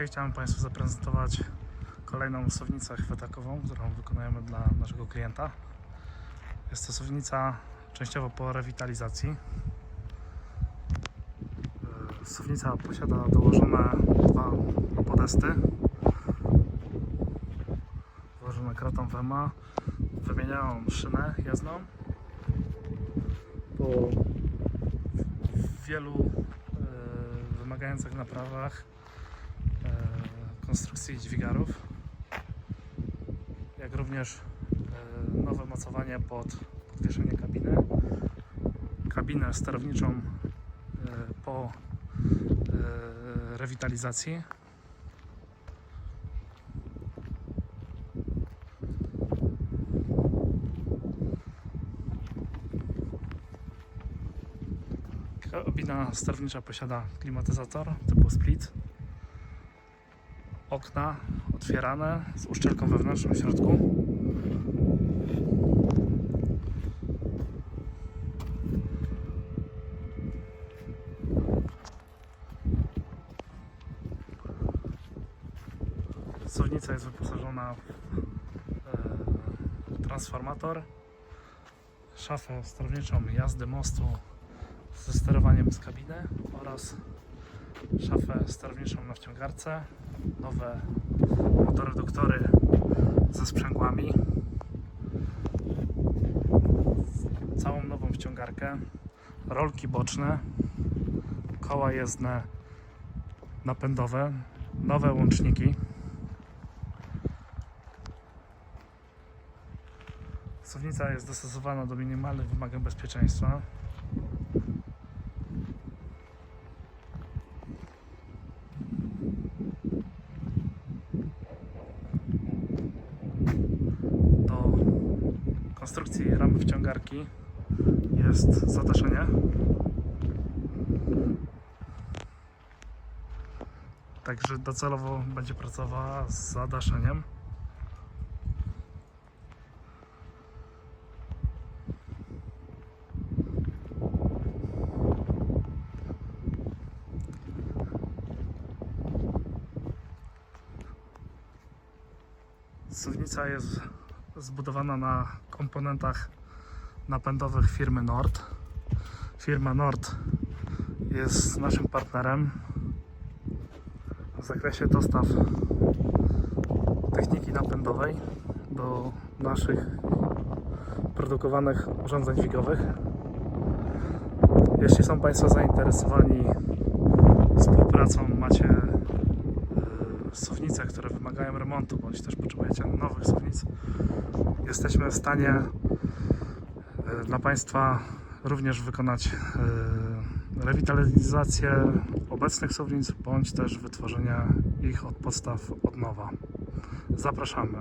Dzisiaj chciałem Państwu zaprezentować kolejną suwnicę chwytakową, którą wykonujemy dla naszego klienta. Jest to suwnica częściowo po rewitalizacji. E, Suwnica posiada dołożone dwa podesty złożone kratą WMA. Wymieniają szynę jezdną po wielu e, wymagających naprawach konstrukcji dźwigarów, jak również e, nowe mocowanie pod podwieszenie kabiny, kabinę sterowniczą e, po e, rewitalizacji. Kabina sterownicza posiada klimatyzator typu split. Okna otwierane z uszczelką wewnętrzną w środku. Suwnica jest wyposażona w e, transformator, szafę sterowniczą jazdy mostu ze sterowaniem z kabiny oraz szafę sterowniczą na wciągarce, nowe motoreduktory ze sprzęgłami, całą nową wciągarkę, rolki boczne, koła jezdne napędowe, nowe łączniki. Suwnica jest dostosowana do minimalnych wymagań bezpieczeństwa. do konstrukcji ramy wciągarki jest zadaszenie. Także docelowo będzie pracowała z zadaszeniem. Suwnica jest zbudowana na komponentach napędowych firmy Nord. Firma Nord jest naszym partnerem w zakresie dostaw techniki napędowej do naszych produkowanych urządzeń dźwigowych. Jeśli są Państwo zainteresowani współpracą, macie suwnice, które wymagają remontu, bądź też potrzebujecie nowych suwnic, jesteśmy w stanie e, dla Państwa również wykonać e, rewitalizację obecnych suwnic, bądź też wytworzenie ich od podstaw od nowa. Zapraszamy.